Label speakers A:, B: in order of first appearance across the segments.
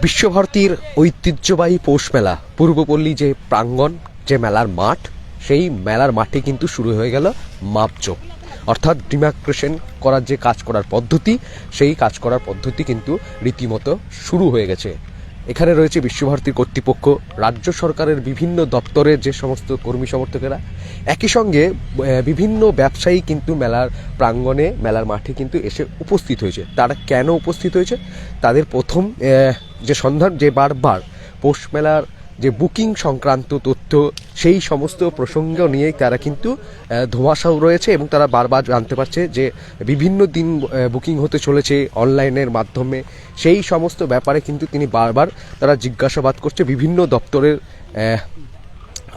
A: বিশ্বভারতীর ঐতিহ্যবাহী পৌষ মেলা। পূর্বপল্লী যে প্রাঙ্গণ, যে মেলার মাঠ, সেই মেলার মাঠে কিন্তু শুরু হয়ে গেল মাপজোপ অর্থাৎ ডিমার্কেশন করার যে কাজ করার পদ্ধতি, সেই কাজ করার পদ্ধতি কিন্তু রীতিমতো শুরু হয়ে গেছে। এখানে রয়েছে বিশ্বভারতীর কর্তৃপক্ষ, রাজ্য সরকারের বিভিন্ন দপ্তরের যে সমস্ত কর্মী সমর্থকেরা। একই সঙ্গে বিভিন্ন ব্যবসায়ী কিন্তু মেলার প্রাঙ্গণে, মেলার মাঠে কিন্তু এসে উপস্থিত হয়েছে। তারা কেন উপস্থিত হয়েছে? তাদের প্রথম যে সন্ধান যে বারবার পৌষ মেলার যে বুকিং সংক্রান্ত তথ্য, সেই সমস্ত প্রসঙ্গ নিয়েই তারা কিন্তু ধোঁয়াশাও রয়েছে এবং তারা বারবার জানতে পারছে যে বিভিন্ন দিন বুকিং হতে চলেছে অনলাইনের মাধ্যমে। সেই সমস্ত ব্যাপারে কিন্তু তিনি বারবার তারা জিজ্ঞাসাবাদ করছে বিভিন্ন দপ্তরের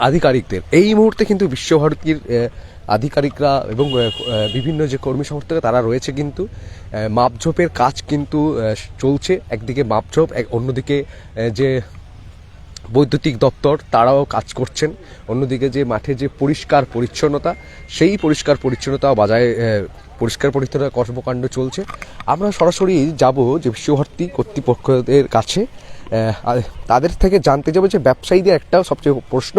A: আধিকারিকদের। এই মুহূর্তে কিন্তু বিশ্বভারতীর আধিকারিকরা এবং বিভিন্ন যে কর্মী সমর্থক তারা রয়েছে কিন্তু। মাপঝোপের কাজ কিন্তু চলছে। একদিকে মাপঝোপ, এক, অন্যদিকে যে বৈদ্যুতিক দপ্তর, তারাও কাজ করছেন। অন্যদিকে যে মাঠে যে পরিষ্কার পরিচ্ছন্নতা, সেই পরিষ্কার পরিচ্ছন্নতা বজায় পরিষ্কার পরিচ্ছন্নতা কর্মকাণ্ড চলছে। আমরা সরাসরি যাব যে বিশ্বভারতী কর্তৃপক্ষদের কাছে। তাদের থেকে জানতে যাব যে ব্যবসায়ীদের একটা সবচেয়ে প্রশ্ন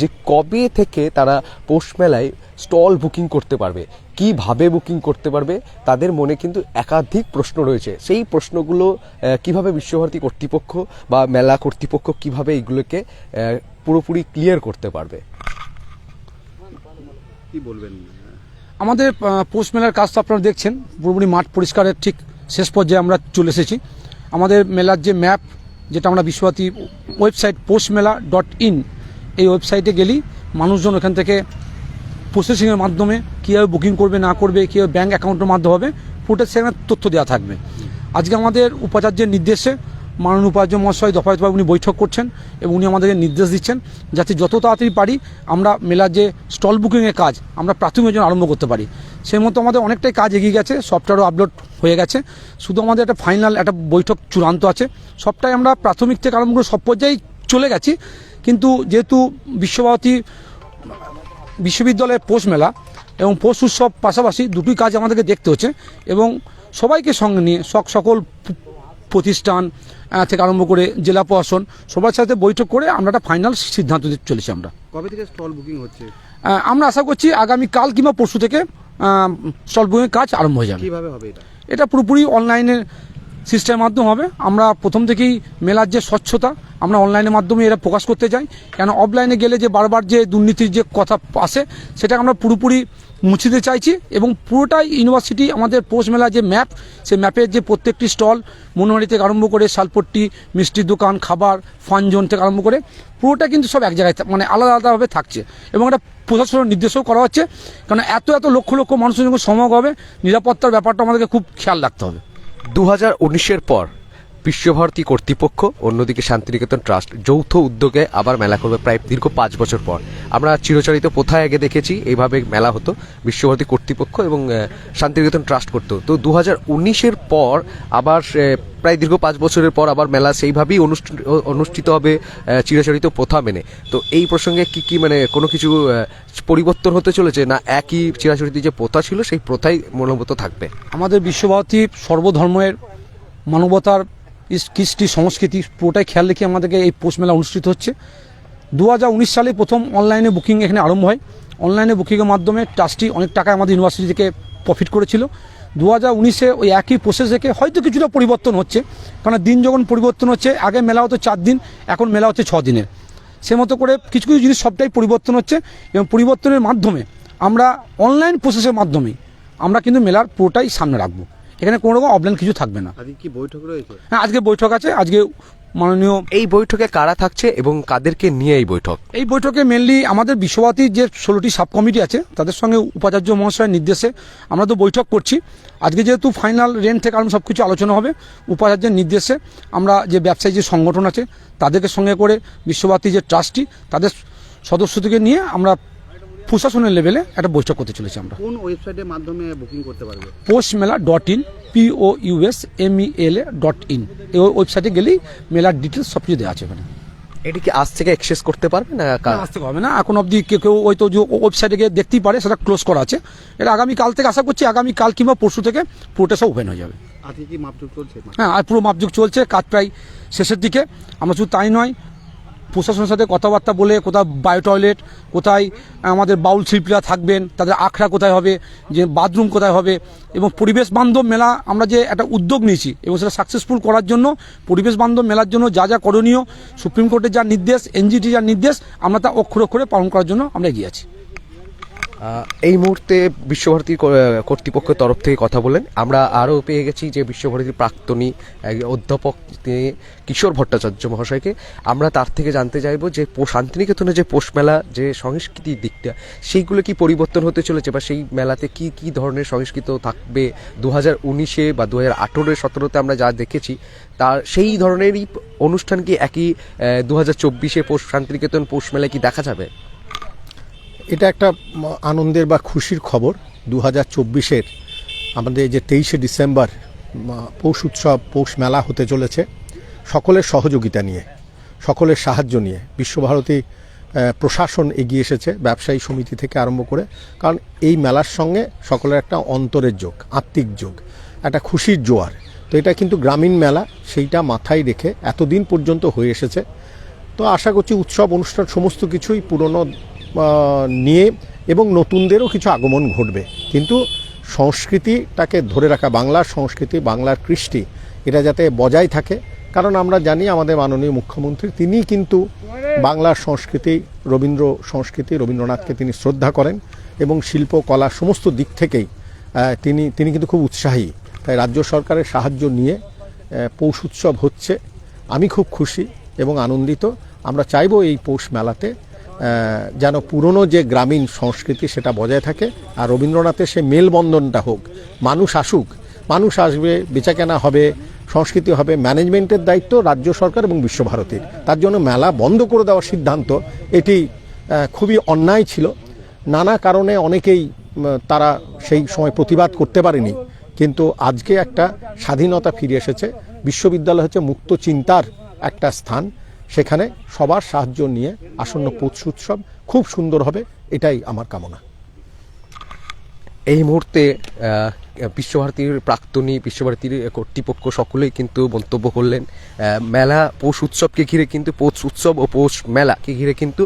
A: যে কবে থেকে তারা পৌষ মেলায় স্টল বুকিং করতে পারবে? কীভাবে বুকিং করতে পারবে? তাদের মনে কিন্তু একাধিক প্রশ্ন রয়েছে। সেই প্রশ্নগুলো কীভাবে বিশ্বভারতী কর্তৃপক্ষ বা মেলা কর্তৃপক্ষ কীভাবে এইগুলোকে পুরোপুরি ক্লিয়ার করতে পারবে?
B: কি বলবেন?
C: আমাদের পৌষ মেলার কাজ তো আপনারা দেখছেন। পুরোপুরি মাঠ পরিষ্কারের ঠিক শেষ পর্যায়ে আমরা চলে এসেছি। আমাদের মেলার যে ম্যাপ যেটা আমরা বিশ্বভারতী ওয়েবসাইট পোস্টমেলা মেলা ডট ইন এই ওয়েবসাইটে গেলেই মানুষজন ওখান থেকে প্রসেসিংয়ের মাধ্যমে কীভাবে বুকিং করবে, না করবে, কীভাবে ব্যাঙ্ক অ্যাকাউন্টের মাধ্যমে হবে পুরোটা সেখানে তথ্য দেওয়া থাকবে। আজকে আমাদের উপাচার্যের নির্দেশে মাননীয় উপাচার্য মহাশয় দফায় দফায় উনি বৈঠক করছেন এবং উনি আমাদেরকে নির্দেশ দিচ্ছেন যাতে যত তাড়াতাড়ি পারি আমরা মেলার যে স্টল বুকিংয়ের কাজ আমরা প্রাথমিক জন্য আরম্ভ করতে পারি। সেই মতো আমাদের অনেকটাই কাজ এগিয়ে গেছে সফটওয়্যারও আপলোড হয়ে গেছে। শুধু আমাদের একটা ফাইনাল একটা বৈঠক চূড়ান্ত আছে। সবটাই আমরা প্রাথমিক থেকে আরম্ভ করে সব পর্যায়েই চলে গেছি। কিন্তু যেহেতু বিশ্বভারতী বিশ্ববিদ্যালয়ের পৌষ মেলা এবং পৌষ উৎসব পাশাপাশি দুটি কাজ আমাদেরকে দেখতে হচ্ছে এবং সবাইকে সঙ্গে নিয়ে সক, সকল প্রতিষ্ঠান থেকে আরম্ভ করে জেলা প্রশাসন সবার সাথে বৈঠক করে আমরা একটা ফাইনাল সিদ্ধান্ত দিতে চলেছি আমরা।
B: কবে থেকে স্টল বুকিং হচ্ছে?
C: আমরা আশা করছি আগামী কাল কিংবা পরশু থেকে স্টল বুকিংয়ের কাজ আরম্ভ হয়ে যাবে।
B: কীভাবে হবে এটা?
C: এটা পুরোপুরি অনলাইনের সিস্টেমের মাধ্যমে হবে। আমরা প্রথম থেকেই মেলার যে স্বচ্ছতা আমরা অনলাইনের মাধ্যমে এটা প্রকাশ করতে চাই। কেন অফলাইনে গেলে যে বারবার যে দুর্নীতির যে কথা আসে সেটা আমরা পুরোপুরি মুছিতে চাইছি এবং পুরোটাই ইউনিভার্সিটি, আমাদের মেলা যে ম্যাপ, সেই ম্যাপের যে প্রত্যেকটি স্টল, মনোহারি থেকে আরম্ভ করে শালপট্টি, মিষ্টির দোকান, খাবার ফান জোন থেকে আরম্ভ করে, পুরোটা কিন্তু সব এক জায়গায় মানে আলাদা আলাদাভাবে থাকছে। এবং একটা প্রশাসনের নির্দেশও করা হচ্ছে কারণ এত এত লক্ষ লক্ষ মানুষের যখন সমাগম হবে, নিরাপত্তার ব্যাপারটা আমাদেরকে খুব খেয়াল রাখতে হবে।
A: দু হাজার পর বিশ্বভারতী কর্তৃপক্ষ, অন্যদিকে শান্তিনিকেতন ট্রাস্ট যৌথ উদ্যোগে আবার মেলা করবে প্রায় দীর্ঘ পাঁচ বছর পর। আমরা চিরচরিত প্রথায় আগে দেখেছি, এইভাবে মেলা হতো বিশ্বভারতী কর্তৃপক্ষ এবং শান্তিনিকেতন ট্রাস্ট করতো। তো দু হাজার উনিশের পর আবার প্রায় দীর্ঘ পাঁচ বছরের পর আবার মেলা সেইভাবেই অনুষ্ঠিত হবে চিরাচরিত প্রথা মেনে। তো এই প্রসঙ্গে কি কি মানে কোনো কিছু পরিবর্তন হতে চলেছে না একই চিরাচরিত যে প্রথা ছিল সেই প্রথাই মনোভূত থাকবে?
C: আমাদের বিশ্বভারতী সর্বধর্মের মানবতার কৃষ্টি সংস্কৃতি, পুরোটাই খেয়াল রেখে আমাদেরকে এই পৌষ মেলা অনুষ্ঠিত হচ্ছে। দু হাজার উনিশ সালে প্রথম অনলাইনে বুকিং এখানে আরম্ভ হয়। অনলাইনে বুকিংয়ের মাধ্যমে ট্রাস্টি অনেক টাকা আমাদের ইউনিভার্সিটি থেকে প্রফিট করেছিল। দু হাজার উনিশে ওই একই প্রসেস থেকে হয়তো কিছুটা পরিবর্তন হচ্ছে, কারণ দিন যখন পরিবর্তন হচ্ছে, আগে মেলা হতো চার দিন, এখন মেলা হচ্ছে ছ দিনের। সে মতো করে কিছু কিছু জিনিস সবটাই পরিবর্তন হচ্ছে এবং পরিবর্তনের মাধ্যমে আমরা অনলাইন প্রসেসের মাধ্যমেই আমরা কিন্তু মেলার পুরোটাই সামনে রাখব। এখানে কোনো রকম অফলাইন কিছু থাকবে না।
B: আজকে কি বৈঠক রয়েছে?
C: হ্যাঁ আজকে বৈঠক আছে আজকে মাননীয়
A: এই বৈঠকে কারা থাকছে এবং কাদেরকে নিয়ে এই বৈঠক?
C: এই বৈঠকে মেনলি আমাদের বিশ্বভারতীর যে ষোলোটি সাব কমিটি আছে তাদের সঙ্গে উপাচার্য মহাশয়ের নির্দেশে আমরা তো বৈঠক করছি। আজকে যেহেতু ফাইনাল রেন্ট থেকে আরম্ভ সব কিছু আলোচনা হবে উপাচার্যের নির্দেশে আমরা যে ব্যবসায়ী যে সংগঠন আছে তাদেরকে সঙ্গে করে বিশ্বভারতী যে ট্রাস্টি তাদের সদস্যদেরকে নিয়ে আমরা প্রশাসনের লেভেলে একটা বৈঠক করতে চলেছি আমরা।
B: কোন ওয়েবসাইটের মাধ্যমে বুকিং করতে পারবে?
C: পোস্ট মেলা dot in P O U S M E L A dot in এই ওয়েবসাইটে গেলেই মেলার ডিটেলস সব কিছু দেওয়া আছে ওখানে
A: এটি কি আজ থেকে অ্যাক্সেস করতে পারবে না কা-
C: না, আসতে হবে না। এখন অবধি কেউ কেউ ওই তো যে ওয়েবসাইটে গিয়ে দেখতেই পারে সেটা ক্লোজ করা আছে। এটা আগামী কাল থেকে আশা করছি আগামী কাল কিংবা পরশু থেকে পুরোটা সব ওপেন হয়ে যাবে।
B: আজকে কি মাপযোগ চলছে?
C: হ্যাঁ আর পুরো মাপযুগ চলছে কাজ প্রায় শেষের দিকে। আমরা শুধু তাই নয় প্রশাসনের সাথে কথাবার্তা বলে কোথাও বায়ো টয়লেট, কোথায় আমাদের বাউল শিল্পীরা থাকবেন, তাদের আখড়া কোথায় হবে, যে বাথরুম কোথায় হবে, এবং পরিবেশ বান্ধব মেলা আমরা যে একটা উদ্যোগ নিয়েছি, এবং সেটা সাকসেসফুল করার জন্য, পরিবেশ বান্ধব মেলার জন্য যা যা করণীয়, সুপ্রিম কোর্টের যা নির্দেশ এনজিটি যা নির্দেশ, আমরা তা অক্ষরে অক্ষরে পালন করার জন্য আমরা এগিয়ে আছি।
A: এই মুহূর্তে বিশ্বভারতী কর্তৃপক্ষের তরফ থেকে কথা বলেন। আমরা আরও পেয়ে গেছি যে বিশ্বভারতীর প্রাক্তনী অধ্যাপক কিশোর ভট্টাচার্য মহাশয়কে। আমরা তার থেকে জানতে চাইব যে শান্তিনিকেতনে যে পোষ মেলা যে সংস্কৃতির দিকটা, সেইগুলো কি পরিবর্তন হতে চলেছে বা সেই মেলাতে কি কি ধরনের সংস্কৃত থাকবে? দু হাজার উনিশে বা দু হাজার আঠেরো সতেরোতে আমরা যা দেখেছি, তার সেই ধরনেরই অনুষ্ঠান কি একই দু হাজার চব্বিশে পৌষ শান্তিনিকেতন পৌষ মেলায় কি দেখা যাবে?
D: এটা একটা আনন্দের বা খুশির খবর। দু হাজার চব্বিশের আমাদের যে তেইশে ডিসেম্বর পৌষ উৎসব, পৌষ মেলা হতে চলেছে। সকলের সহযোগিতা নিয়ে, সকলের সাহায্য নিয়ে বিশ্বভারতী প্রশাসন এগিয়ে এসেছে, ব্যবসায়ী সমিতি থেকে আরম্ভ করে। কারণ এই মেলার সঙ্গে সকলের একটা অন্তরের যোগ, আত্মিক যোগ, একটা খুশির জোয়ার। তো এটা কিন্তু গ্রামীণ মেলা, সেইটা মাথায় রেখে এতদিন পর্যন্ত হয়ে এসেছে। তো আশা করছি উৎসব, অনুষ্ঠান, সমস্ত কিছুই পুরনো নিয়ে এবং নতুনদেরও কিছু আগমন ঘটবে। কিন্তু সংস্কৃতিটাকে ধরে রাখা, বাংলার সংস্কৃতি, বাংলার কৃষ্টি, এটা যাতে বজায় থাকে, কারণ আমরা জানি আমাদের মাননীয় মুখ্যমন্ত্রী তিনি কিন্তু বাংলার সংস্কৃতি, রবীন্দ্র সংস্কৃতি, রবীন্দ্রনাথকে তিনি শ্রদ্ধা করেন এবং শিল্প, কলা সমস্ত দিক থেকেই তিনি তিনি কিন্তু খুব উৎসাহী। তাই রাজ্য সরকারের সাহায্য নিয়ে পৌষ উৎসব হচ্ছে। আমি খুব খুশি এবং আনন্দিত। আমরা চাইব এই পৌষ মেলাতে যেন পুরনো যে গ্রামীণ সংস্কৃতি সেটা বজায় থাকে। আর রবীন্দ্রনাথের সে মেলবন্ধনটা হোক, মানুষ আসুক, মানুষ আসবে, বেচাকেনা হবে, সংস্কৃতি হবে, ম্যানেজমেন্টের দায়িত্ব রাজ্য সরকার এবং বিশ্বভারতীর তার জন্য মেলা বন্ধ করে দেওয়ার সিদ্ধান্ত, এটি খুবই অন্যায় ছিল। নানা কারণে অনেকেই তারা সেই সময় প্রতিবাদ করতে পারেনি। কিন্তু আজকে একটা স্বাধীনতা ফিরে এসেছে। বিশ্ববিদ্যালয় হচ্ছে মুক্ত চিন্তার একটা স্থান। সেখানে সবার সাহায্য নিয়ে আসন্ন পৌষ উৎসব খুব সুন্দর হবে, এটাই আমার কামনা।
A: এই মুহূর্তে বিশ্বভারতীর প্রাক্তনী, বিশ্বভারতীর কর্তৃপক্ষ সকলেই কিন্তু মন্তব্য করলেন মেলা পৌষ উৎসবকে ঘিরে কিন্তু, পৌষ উৎসব ও পৌষ মেলাকে ঘিরে কিন্তু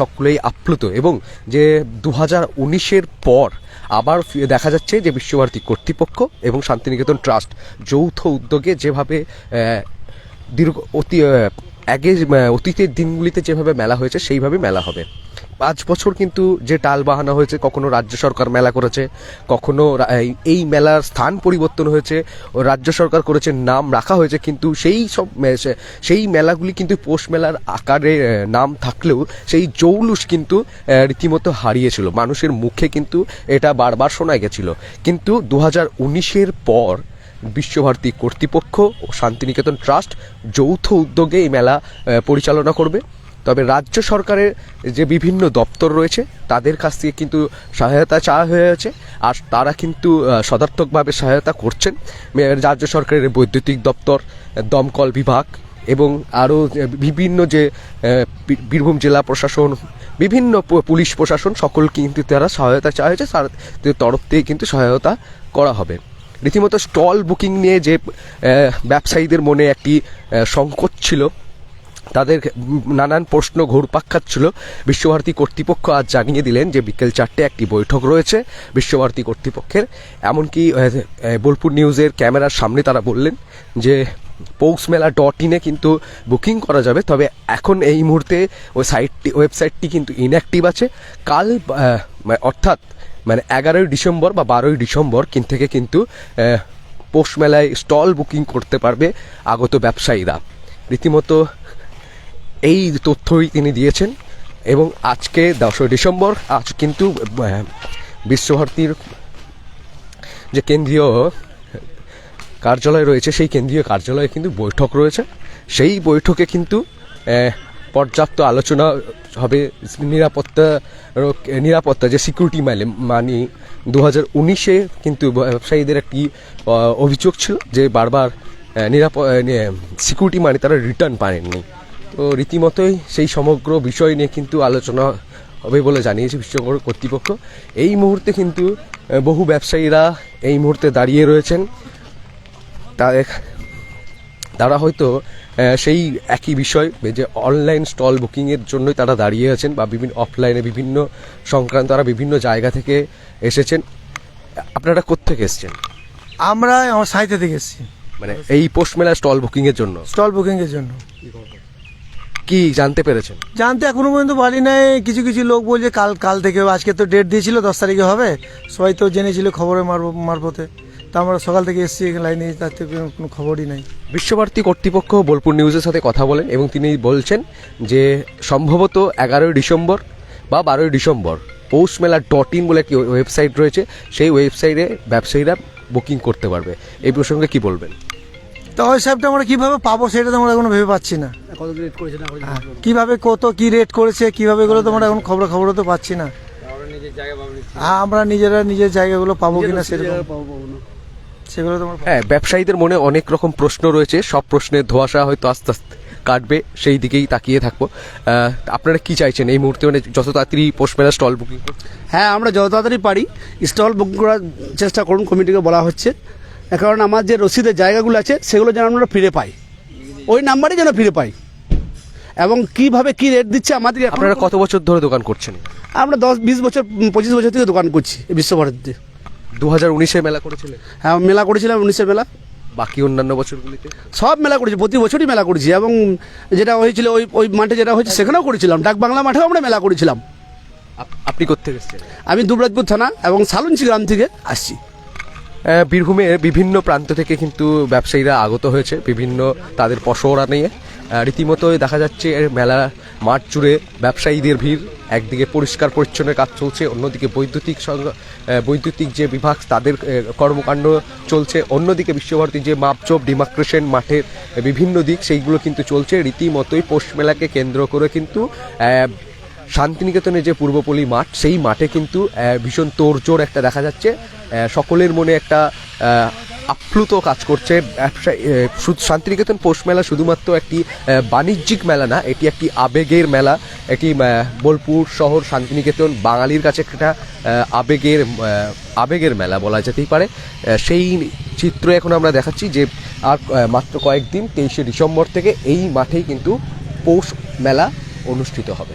A: সকলেই আপ্লুত এবং যে দু হাজার উনিশের পর আবার দেখা যাচ্ছে যে বিশ্বভারতী কর্তৃপক্ষ এবং শান্তিনিকেতন ট্রাস্ট যৌথ উদ্যোগে যেভাবে দীর্ঘ অতি আগে অতীতের দিনগুলিতে যেভাবে মেলা হয়েছে সেইভাবে মেলা হবে। পাঁচ বছর কিন্তু যে টাল বাহানা হয়েছে, কখনো রাজ্য সরকার মেলা করেছে, কখনো এই- মেলার স্থান পরিবর্তন হয়েছে, ও রাজ্য সরকার করেছে, নাম রাখা হয়েছে, কিন্তু সেই সব সেই মেলাগুলি কিন্তু পৌষ মেলার আকারে নাম থাকলেও সেই জৌলুস কিন্তু রীতিমতো হারিয়েছিল। মানুষের মুখে কিন্তু এটা বারবার শোনা গেছিল। কিন্তু দু হাজার উনিশের পর বিশ্বভারতী কর্তৃপক্ষ ও শান্তিনিকেতন ট্রাস্ট যৌথ উদ্যোগে এই মেলা পরিচালনা করবে। তবে রাজ্য সরকারের যে বিভিন্ন দপ্তর রয়েছে, তাদের কাছ থেকে কিন্তু সহায়তা চাওয়া হয়েছে আর তারা কিন্তু সদার্থকভাবে সহায়তা করছেন। রাজ্য সরকারের বৈদ্যুতিক দপ্তর দমকল বিভাগ এবং আরও বিভিন্ন যে বীরভূম জেলা প্রশাসন, বিভিন্ন পুলিশ প্রশাসন সকল কিন্তু তারা সহায়তা চাওয়া হয়েছে। তাদের তরফ থেকে কিন্তু সহায়তা করা হবে। রীতিমতো স্টল বুকিং নিয়ে যে ব্যবসায়ীদের মনে একটি সংকট ছিল, তাদের নানান প্রশ্ন ঘুরপাক খাচ্ছিল বিশ্বভারতী কর্তৃপক্ষ আজ জানিয়ে দিলেন যে বিকেল চারটে একটি বৈঠক রয়েছে বিশ্বভারতী কর্তৃপক্ষের। এমনকি বোলপুর নিউজের ক্যামেরার সামনে তারা বললেন যে পৌষ মেলা ডট ইনে কিন্তু বুকিং করা যাবে। তবে এখন এই মুহূর্তে ওই সাইটটি ওয়েবসাইটটি কিন্তু ইনঅ্যাক্টিভ আছে। কাল মানে অর্থাৎ মানে এগারোই ডিসেম্বর বা বারোই ডিসেম্বর কিন থেকে কিন্তু পৌষ মেলায় স্টল বুকিং করতে পারবে আগত ব্যবসায়ীরা। রীতিমতো এই তথ্যই তিনি দিয়েছেন এবং আজকে দশই ডিসেম্বর, আজ কিন্তু বিশ্বভারতীর যে কেন্দ্রীয় কার্যালয় রয়েছে, সেই কেন্দ্রীয় কার্যালয়ে কিন্তু বৈঠক রয়েছে। সেই বৈঠকে কিন্তু পর্যাপ্ত আলোচনা হবে নিরাপত্তা নিরাপত্তা যে সিকিউরিটি মানে মানি দু হাজার উনিশে কিন্তু ব্যবসায়ীদের একটি অভিযোগ ছিল যে বারবার নিরাপদ সিকিউরিটি মানি তারা রিটার্ন পাননি তো রীতিমতোই সেই সমগ্র বিষয় নিয়ে কিন্তু আলোচনা হবে বলে জানিয়েছে বিশ্বকর কর্তৃপক্ষ। এই মুহূর্তে কিন্তু বহু ব্যবসায়ীরা এই মুহূর্তে দাঁড়িয়ে রয়েছেন। তা তারা হয়তো সেই একই বিষয় যে অনলাইন স্টল বুকিংয়ের জন্যই তারা দাঁড়িয়ে আছেন বা বিভিন্ন অফলাইনে বিভিন্ন সংক্রান্ত তারা বিভিন্ন জায়গা থেকে এসেছেন। আপনারা কোত্থেকে এসেছেন?
E: আমরা আমার সাহিত্য থেকে এসেছি।
A: মানে এই পোস্ট মেলা স্টল বুকিংয়ের জন্য?
E: স্টল বুকিংয়ের জন্য।
A: কি জানতে পেরেছেন?
E: জানতে এখনও পর্যন্ত পারি নাই। কিছু কিছু লোক বলছে কাল কাল থেকে আজকে তো ডেট দিয়েছিল দশ তারিখে হবে। সবাই তো জেনেছিল খবরের মারফ- মারফতে। তা আমরা সকাল থেকে এসেছি এখানে লাইনে তার থেকে কোনো খবরই নাই।
A: বিশ্বভারতী কর্তৃপক্ষ বোলপুর নিউজের সাথে কথা বলেন এবং তিনি বলছেন যে সম্ভবত এগারোই ডিসেম্বর বা বারোই ডিসেম্বর পৌষ মেলা ডট ইন বলে একটি ওয়েবসাইট রয়েছে সেই ওয়েবসাইটে ব্যবসায়ীরা বুকিং করতে পারবে। এই প্রসঙ্গে কি বলবেন?
E: তো ওই সাহেবটা আমরা কীভাবে পাবো সেটা তো আমরা এখনও ভেবে পাচ্ছি না। হ্যাঁ, কীভাবে কত কি রেট করেছে কীভাবে এগুলো তো আমরা এখন খবর খবর তো পাচ্ছি না। হ্যাঁ, আমরা নিজেরা নিজের জায়গাগুলো পাবো কিনা সেরকম সেগুলো তো
A: হ্যাঁ ব্যবসায়ীদের মনে অনেক রকম প্রশ্ন রয়েছে। সব প্রশ্নের ধোয়াশা হয়তো আস্তে আস্তে কাটবে সেই দিকেই তাকিয়ে থাকব। আপনারা কি চাইছেন এই মুহূর্তে? মানে যত তাড়াতাড়ি পোস্ট মেলা স্টল বুকিং
F: হ্যাঁ আমরা যত তাড়াতাড়ি পারি স্টল বুকিং করার চেষ্টা করুন কমিটিকে বলা হচ্ছে। কারণ আমার যে রসিদের জায়গাগুলো আছে সেগুলো যেন আমরা ফিরে পাই। ওই নাম্বারে যেন ফিরে পাই। এবং কীভাবে কি রেট দিচ্ছে আমাদের
A: আপনারা কত বছর ধরে দোকান করছেন?
F: আমরা দশ বিশ বছর পঁচিশ বছর থেকে দোকান করছি বিশ্বভারতীতে।
A: দু হাজার উনিশে মেলা করেছিলেন
F: হ্যাঁ মেলা করেছিলাম উনিশের মেলা।
A: বাকি অন্যান্য বছরগুলিতে?
F: সব মেলা করেছি প্রতি বছরই মেলা করেছি এবং যেটা হয়েছিল ওই ওই মাঠে যেটা হয়েছে সেখানেও করেছিলাম। ডাক বাংলা মাঠেও আমরা মেলা করেছিলাম।
A: আপনি কোথেকে এসেছেন
F: আমি দুবরাজপুর থানা এবং সালুনচি গ্রাম থেকে আসছি।
A: বীরভূমের বিভিন্ন প্রান্ত থেকে কিন্তু ব্যবসায়ীরা আগত হয়েছে বিভিন্ন তাদের পসরা নিয়ে। রীতিমতোই দেখা যাচ্ছে এর মেলা মাঠ জুড়ে ব্যবসায়ীদের ভিড়। একদিকে পরিষ্কার পরিচ্ছন্নের কাজ চলছে, অন্যদিকে বৈদ্যুতিক বৈদ্যুতিক যে বিভাগ, তাদের কর্মকাণ্ড চলছে। অন্যদিকে বিশ্বভারতী যে মাপচোপ ডিমাক্রেশন মাঠের বিভিন্ন দিক, সেইগুলো কিন্তু চলছে। রীতিমতোই পোষ মেলাকে কেন্দ্র করে কিন্তু শান্তিনিকেতনের যে পূর্বপল্লী মাঠ, সেই মাঠে কিন্তু ভীষণ তোড়জোড় একটা দেখা যাচ্ছে। সকলের মনে একটা আপ্লুত কাজ করছে, ব্যবসা শান্তিনিকেতন পৌষ মেলা শুধুমাত্র একটি বাণিজ্যিক মেলা না, এটি একটি আবেগের মেলা। এটি বোলপুর শহর শান্তিনিকেতন বাঙালির কাছে একটা আবেগের আবেগের মেলা বলা যেতেই পারে। সেই চিত্র এখন আমরা দেখাচ্ছি যে আর মাত্র কয়েকদিন, তেইশে ডিসেম্বর থেকে এই মাঠেই কিন্তু পৌষ মেলা অনুষ্ঠিত হবে।